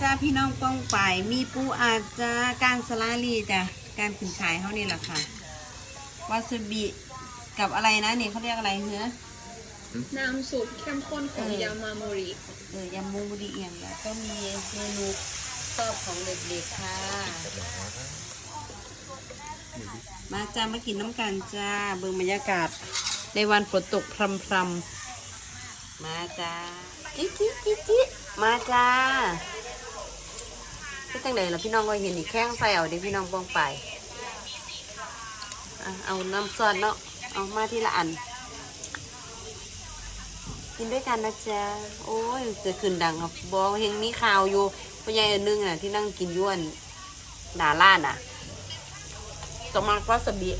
จ้าพี่น้องป้องไปายมีปูอาจจะการสลาลีจ้ะการขึ้นขายเขานี่แหละค่ะวาซาบิกับอะไรนะนี่เขาเรียกอะไรเนื้อน้ำซุปเข้มข้นของเออยามาโมริเออยำมูบุรีเอียงแล้วก็มีเมนูชอบของเด็กๆค่ะ มาจ้ามากินน้ำกันจ้าเบิ่งบรรยากาศ ในวันฝนตกพรำพรำๆมาจ้าจิจิจิจิมาจ้า พี่ตั้งไหนล่ะพี่น้องก็เห็นอีกแข้งใส่เอาเดิพี่น้องป้องไปเอาน้ำซอสเนาะเอามาทีละอัน กินด้วยกันนะจ๊ะโอ้ยจะขึ้นดังครับบอเฮงมีข่าวอยู่พ่อใหญ่อันนึงอะที่นั่งกินย้วนหนาล้าน่ะต้องมาวาซาบิ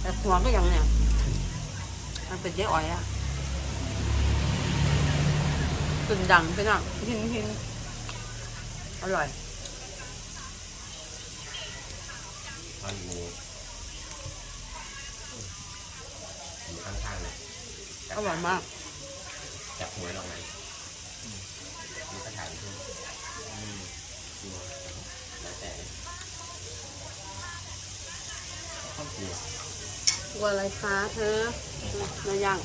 แต่หัวก็ยังเนี่ยมันเป็นเจ๊อ้อยอะขึ้นดังไปหน่อยหินหินอร่อย ตอนอยู่อยู่ข้างๆเลยอร่อยมากจับหัวลงไหนมีกระถางขึ้นอืมกลัวแล้วแต่ครอบครัวกลัวอะไรฟ้าเธอเนื้อย่าง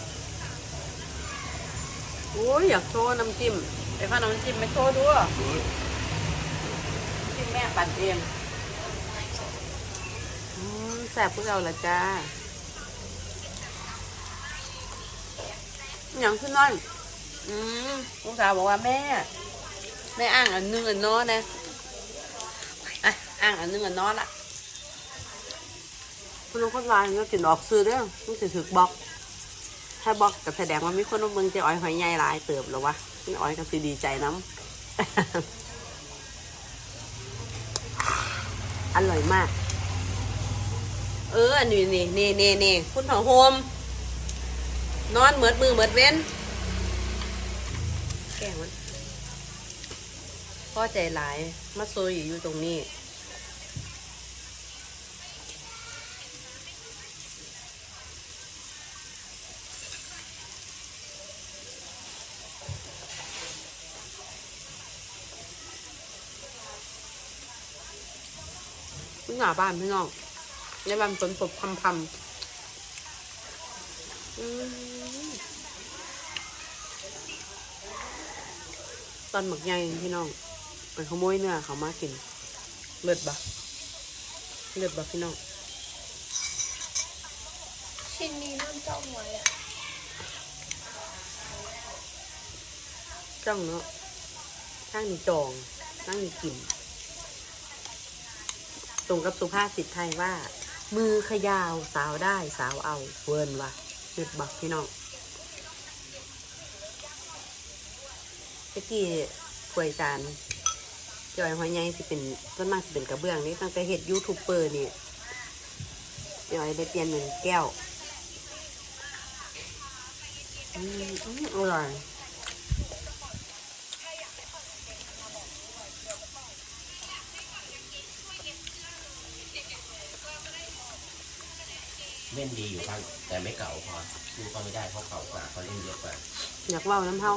โอ้ยอยากโชว์น้ำจิ้มไอ้ข้าวน้ำจิ้มไม่โชว์ด้วยน้ำจิ้มแม่ปั่นเองอืมแซ่บพวกเราละจ้าอย่างขึ้นน้อยอืมลูกสาวบอกว่าแม่ แม่อ่างอันนึงอันน้อนะอะอ่างอันนึงอันน้อละคุณลุงคนวายก็กินออกซื้อเด้อมันจะถือบล็อก ถ้าบล็อกก็แสดงว่ามีคนมาเบิ่งจ๊อ้อยหอยใหญ่ลายเติบแล้วะพี่อ้อยก็สิดีใจน้ำอร่อยมาก เอออันนี้นี่นี่นี่นี่คุณผังโฮมนอนเหมือดมือเหมือดเว้น แกล้งมันพ่อใจหลายมาโซยอยู่ตรงนี้หน้าบ้านพี่น้อง ในบ้านฝนตกพำพำอืมตอนหมักใหญ่พี่น้องไปขโมยเนื้อเขามากิน เลือดบะเลือดบะพี่น้อง ชิ้นนี้น้ำเจ้าหวยอะจ้องเนาะข้างนี้จองข้างนี้กินตรงกับสุภาษิตไทยว่า มือขยาวสาวได้สาวเอาเวิร์นวะเลือดบะพี่น้องตะกี้ถวยจานจอยหอยใหญ่สิเป็นต้นมากสิเป็นกระเบื้องนี่ตั้งแต่เฮ็ดยูทูบเบอร์นี่จอยได้เปลี่ยนเป็นแก้ว อืมอร่อย เล่นดีอยู่ครับ แต่ไม่เก่าพอสู้เขาไม่ได้เพราะเก่ากว่าเขาเล่นเยอะกว่าอยากเล่าน้ำเฮา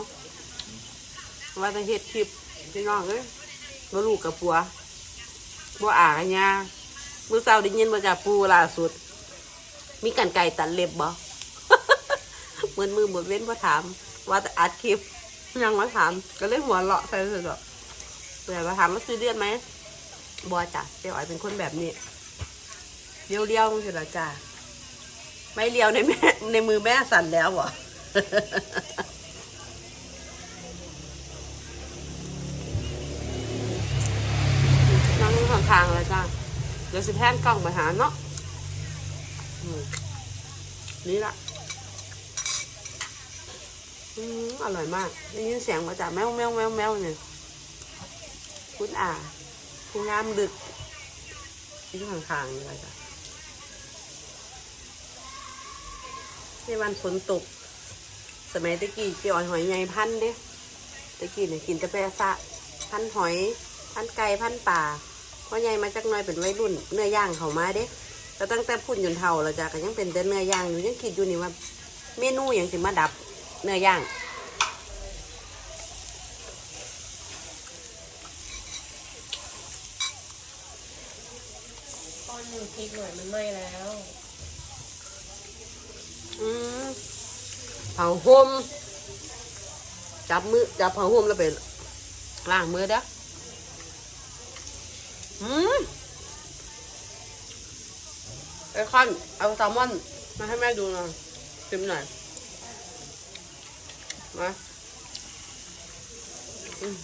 ว่าจะเฮ็ดคลิปพี่น้องเอ้ยบ่ลูกกับปัวบ่อ่ากันยามื้อเช้าได้ยินมาจากปูล่าสุด มีกันไก่ตัดเล็บบ่ เหมือนมือหมดเว้นพอถาม ว่าจะอัดคลิปยังมาถาม ก็เลยหัวเราะใส่สุดอะแต่มาถามว่าซื้อเดือนไหมบัวจ้ะเจ้าอ๋อยเป็นคนแบบนี้เลี้ยวๆมันสิละจ้า ไม่เลี้ยวในแม่ในมือแม่สั่นแล้วเหรอนั่งข้างๆเลยจ้าเดี๋ยวสิแพนกล้องไปหาเนาะนี่ละอืมอร่อยมากได้ยินเสียงมาจากแมวแมวแมวแมวเนี่ยคุณอาคุณงามดึกที่ข้างๆนี่เลยจ้ะ ในวันฝนตก สมัยตะกี้จีอ่อยหอยใหญ่พันเด้ตะกี้เนี่ยกินกาแฟสะ พันหอย พันไก่พันป่าเพ่อใหญ่มาจากน้อยเป็นวัยรุ่นเนื้อย่างเขามาเด้แต่ตั้งแต่พุ่นจนเท่าเราจะก็ยังเป็นแต่เนื้อย่างอยู่ยังคิดอยู่นี่ว่าเมนูอย่างถึงมาดับเนื้อย่างก้อนหนึ่งพริกหน่อยมันไหม้แล้ว ผาห่มจับมือจับเผาห่มแล้วไปล้างมือเด้ออืมไอ้ขั้นเอาแซลมอนมาให้แม่ดูหน่อยชิมหน่อยมา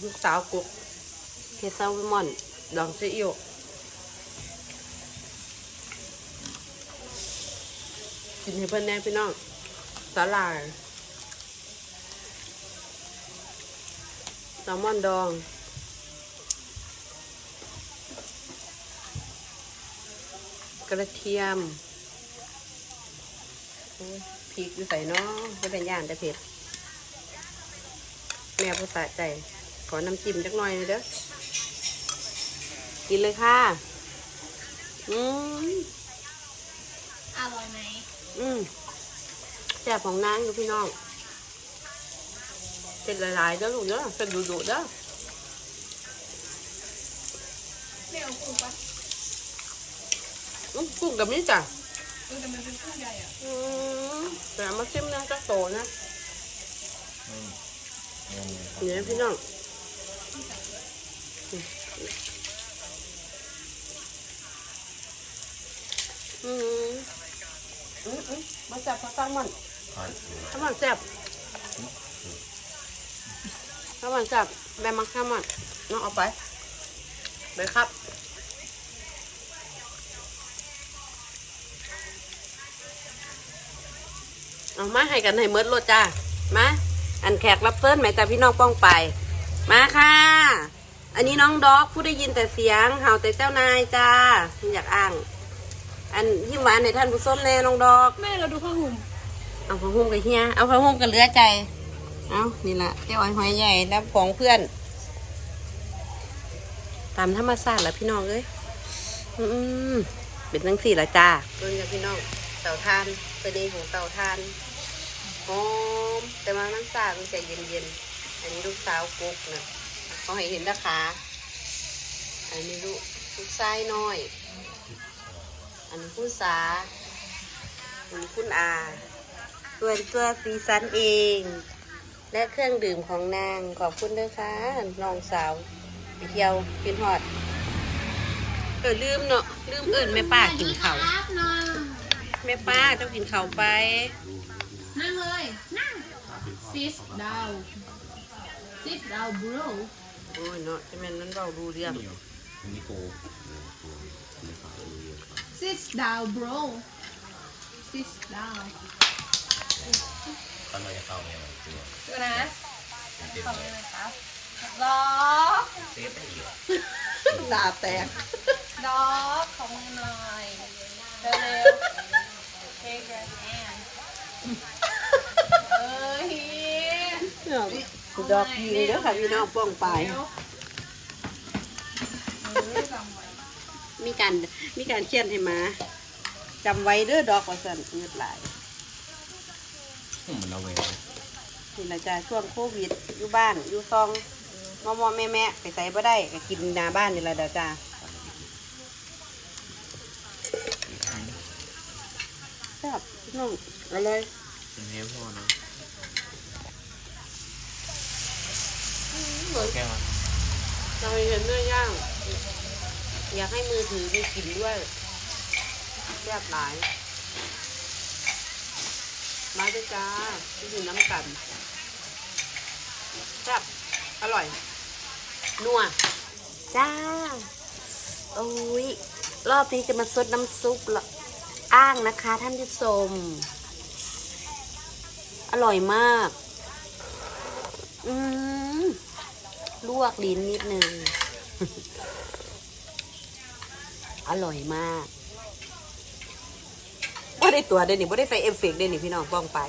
ลูกสาวกุกเฮดแซลมอนดองซีอิ๊ว กินให้เพื่อนแน่พี่น้องสาลายแซลมอนดองกระเทียมพริกอยู่ใส่เนาะไม่เป็นย่านแต่เผ็ด แม่ผู้สะใจ ขอน้ำจิ้มจักหน่อยเลยเด้อกินเลยค่ะ อืมอร่อยไหม อืมแซ่บของนางอยู่พี่น้องเป็นหลายๆเด้อลูกเด้อเป็นดุๆเด้อไม่เอากุ้งปะอืมกุ้งกับนี้จ้ะเออแต่มันเป็นกุ้งใหญ่อะอืมแต่เอามาชิมนะจักโตนะอืมอืมเนี่ยพี่น้องอืม อืมอืมมาจับปลาแซลมอนทอดดูแซลมอนแซ่บแซลมอนแซ่บแม่มักแซลมอนน้องเอาไปไปครับเอามาให้กันให้เมิดรถจ้ามาอันแขกรับเชิญไหมจ้าพี่น้องป้องไป มาค่ะ อันนี้น้องด็อกผู้ได้ยินแต่เสียงเห่าแต่เจ้านายจ้าอยากอ้าง อันยิ้มหวานในท่านผู้ชมแน่น้องดอก แม่เราดูผ้าห่มเอาผ้าห่มกับเฮียเอาผ้าห่มกับเหลือใจ เอานี่แหละเจ้าอ้อยหอยใหญ่แล้วของเพื่อน ตามธรรมชาติแหละพี่น้องเอ้ยอืมเป็นทั้งสี่ละจ้าเบิ่งจ้ะพี่น้องเต่าทานเป็นเองของเต่าทานหอมแต่มาน้ำซามันจะเย็นๆ อันนี้ลูกสาวกุ๊กนะเขาให้เห็นนะคะอันนี้ลูกลูกชายน้อย อันนี้คุณสาอันนี้คุณอาส่วนตัวสีสันเอง และเครื่องดื่มของนางขอบคุณด้วยค่ะน้องสาวไปเที่ยวกินฮอดเออลืมเนาะลืมเอิญแม่ป้ากินเขาวครับนอนแม่ป้าเจ้ากินเขาวไป นั่งเลยนั่ง sit down sit down bro โอ้ยเนาะจะแม่นนั้นเราดูเรื่องเหนียวอันนี้โก sit down bro sit down ตอนเราจะเข้าไปมันตัวดูนะมันเต็มขอบเลคุยณนะครับดอกเซฟไปอีกตาแตกดอกของมือหน่อยเร็วๆ take your hand เอ้ยดอกยิงเด้อค่ะพี่น้องป้องไปเร็วเออจำไว้ มีการมีการเขียนให้มาจำไว้เด้อดอกว่าสั่นเงืดหลายอืมเราเวรนี่แหละจ้ะช่วงโควิดอยู่บ้านอยู่ซองมอมอแม่แม่ไปใส่บ่ได้ก็กินหนาบ้านนี่แหละเด้อจ้าแซ่บพี่น้องอร่อยเป็นเทปพ่อนะเหมือนแก้วเราเห็นเนื้อย่าง อยากให้มือถือมีกลิ่นด้วยแซ่บหลาย มาด้วยจ้าที่กินน้ำกันแซ่บอร่อย นัว จ้า โอ้ย รอบนี้จะมาซดน้ำซุปละอ้างนะคะท่านผู้ชม อร่อยมาก อืมลวกลิ้นนิดนึง อร่อยมากว่าได้ตัวเดยวนี่ว่าได้ใส่เอฟเฟกต์เดนี่พี่น้องป้องไป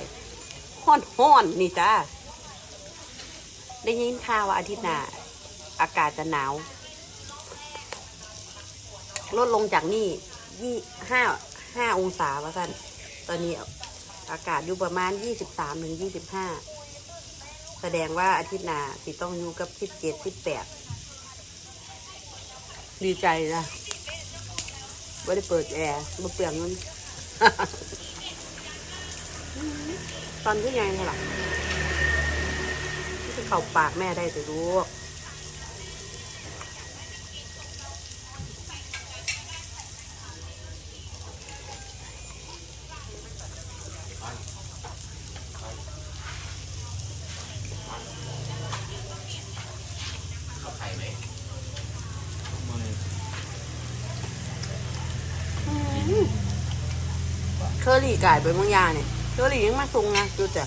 ห้อนห้อนนี่จ้าได้ยินข่าวว่าอาทิตย์หน้าอากาศจะหนาว ลดลงจากนี่ยี่ห้าห้าองศาว่าสั้นตอนนี้อากาศอยู่ประมาณยี่สิบสามถึงยี่สิบห้าแสดงว่าอาทิตย์หน้าสิต้องอยู่กับสิบเจ็ดสิบแปดดีใจนะ ไม่ได้เปิดแอร์มาเปลืองเงินตอนที่ยังไงล่ะที่เข่าปากแม่ได้แต่ลูก เข้าไข่ไหม เค อรี่กายไปเมืองยาเนี่ยเคอรี่ยังมาส่งนะดูจ้ะ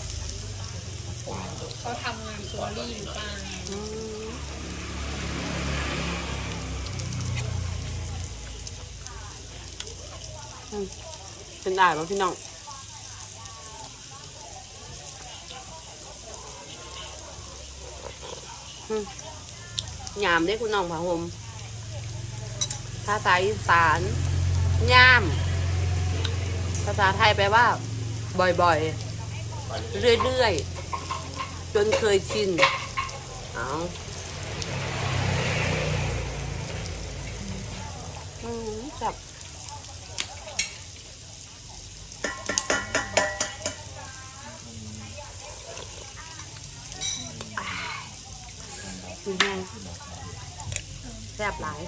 เขาทำงานเคอรี่อยู่ป่ะอืมอืมเป็นได้ป่ะพี่น้องอืมยามได้คุณน้องผาห่มภาษาอีสานยาม ภาษาไทยแปลว่า บ่อยๆ เรื่อยๆ จนเคยชิน เอาจับแซ่บหลาย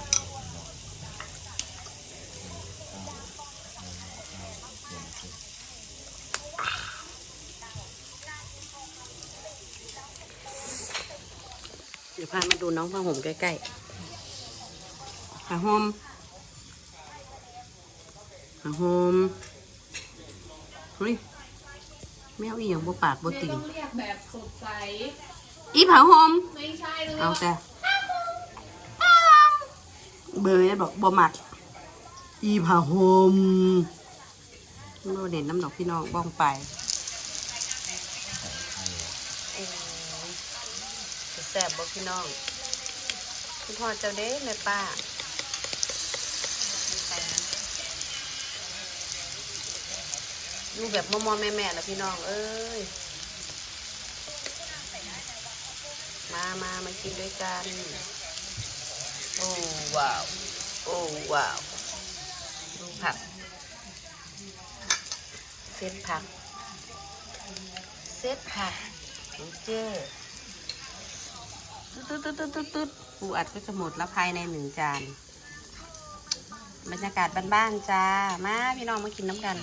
เดี๋ยวพามาดูน้องผ้าห่มใกล้ๆผ้าห่มผ้าห่มเฮ้ยแมวอีหยังบ่ปากบ่แม่ติ่งต้องเรียกแบบสดใส อีผ้าห่มไม่ใช่เลยเอาแต่เบยบอกบ่มัก อีผ้าห่มโลเด่นน้ำดอกพี่น้องบ้องไปจะแซ่บบ่พี่น้องคุณพ่อเจ้าเด้แม่ป้าอยู่แบบมอมอแม่แม่ล้วพี่น้อง เอ้ย มามามากินด้วยกัน โอ้ว้าว โอ้ว้าว ดูผักเซตผักเซตผักของเจ้ ตึ๊ดตึ๊ดตึ๊ดตึ๊ดตึ๊ดปูอัดก็จะหมดแล้วภายในหนึ่งจานบรรยากาศบ้านๆจ้า มาพี่น้องมากินน้ำกัน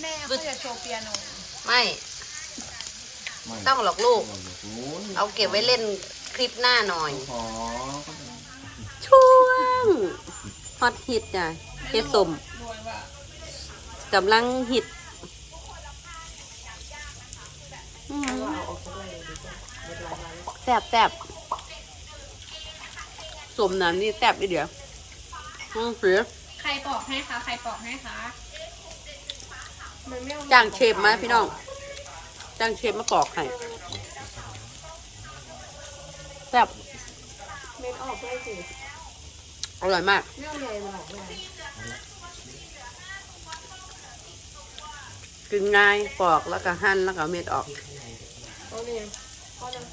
แม่เขาจะโชว์เปียโนไม่ ต้องหรอกลูก เอาเก็บไว้เล่นคลิปหน้าหน่อย ขอช่วงฮอตฮิตจ้ะเฮ็ดสมรวยว่ะกำลังฮิตอืม แซ่บแซ่บสมน้ำนี่แซ่บอีเดียวอืมเสือใครปอกให้คะ ใครปอกให้คะมันไม่เอาจ้างเชฟมาพี่น้องจ้างเชฟมาปอกให้แซ่บเม็ดออกได้สิอร่อยมาก ไม่เอาใหญ่มาหรอกเลยกินง่ายปอกแล้วก็หั่นแล้วก็เอาเม็ดออก เอาเนี่ยเอาเลย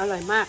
อร่อยมาก